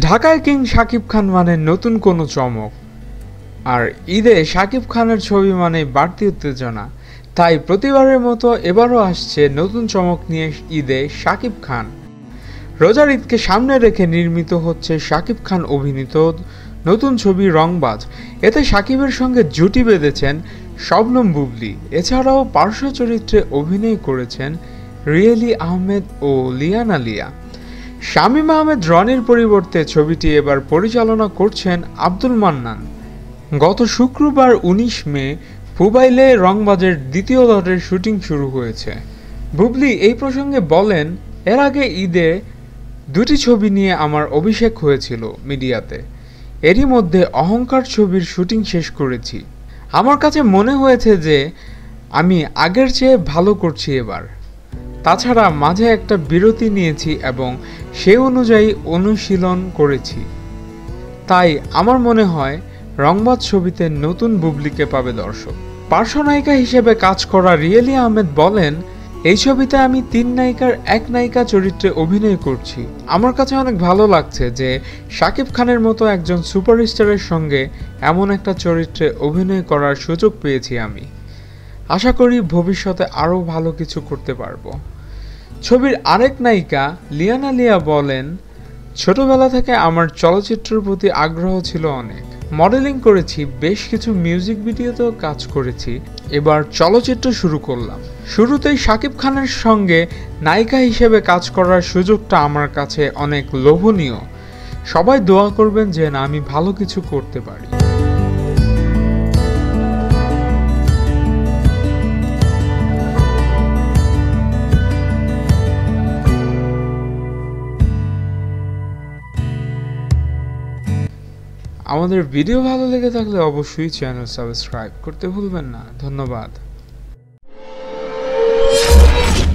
ঢাকায় কিং শাকিব খান মানে নতুন কোনো চমক। আর ঈদে শাকিব খানের ছবি মানে বাড়তি উত্তেজনা। তাই প্রতিবারের মতো এবারও আসছে নতুন চমক নিয়ে ঈদে শাকিব খান। রোজার ঈদকে সামনে রেখে নির্মিত হচ্ছে শাকিব খান অভিনীত নতুন ছবি রংবাজ। এতে সাকিবের সঙ্গে জুটি বেঁধেছেন শবনম বুবলি। এছাড়াও পার্শ্ব চরিত্রে অভিনয় করেছেন রিয়েলি আহমেদ ও লিয়ানা লিয়া। শামীম আহমেদ রনির পরিবর্তে ছবিটি এবার পরিচালনা করছেন আব্দুল মান্নান। গত শুক্রবার উনিশ মে ফুবাইলে রংবাজের দ্বিতীয় দলের শুটিং শুরু হয়েছে। বুবলি এই প্রসঙ্গে বলেন, এর আগে ঈদে দুটি ছবি নিয়ে আমার অভিষেক হয়েছিল মিডিয়াতে। এরই মধ্যে অহংকার ছবির শুটিং শেষ করেছি। আমার কাছে মনে হয়েছে যে আমি আগের চেয়ে ভালো করছি এবার। তাছাড়া মাঝে একটা বিরতি নিয়েছি এবং সে অনুযায়ী অনুশীলন করেছি। তাই আমার মনে হয় রংবাদ ছবিতে নতুন বুবলিকে পাবে দর্শক। পার্শ্বনায়িকা হিসেবে কাজ করা রিয়েলি আহমেদ বলেন এই ছবিতে আমি তিন নায়িকার এক নায়িকা চরিত্রে অভিনয় করছি। আমার কাছে অনেক ভালো লাগছে যে শাকিব খানের মতো একজন সুপারস্টারের সঙ্গে এমন একটা চরিত্রে অভিনয় করার সুযোগ পেয়েছি আমি। আশা করি ভবিষ্যতে আরও ভালো কিছু করতে পারব। ছবির আরেক নায়িকা লিয়ানা লিয়া বলেন, ছোটবেলা থেকে আমার চলচ্চিত্রের প্রতি আগ্রহ ছিল অনেক। মডেলিং করেছি, বেশ কিছু মিউজিক ভিডিওতেও কাজ করেছি। এবার চলচ্চিত্র শুরু করলাম। শুরুতেই শাকিব খানের সঙ্গে নায়িকা হিসেবে কাজ করার সুযোগটা আমার কাছে অনেক লোভনীয়। সবাই দোয়া করবেন যে, না, আমি ভালো কিছু করতে পারি। আমাদের ভিডিও ভালো লেগে থাকলে অবশ্যই চ্যানেল সাবস্ক্রাইব করতে ভুলবেন না। ধন্যবাদ। Oh, my God.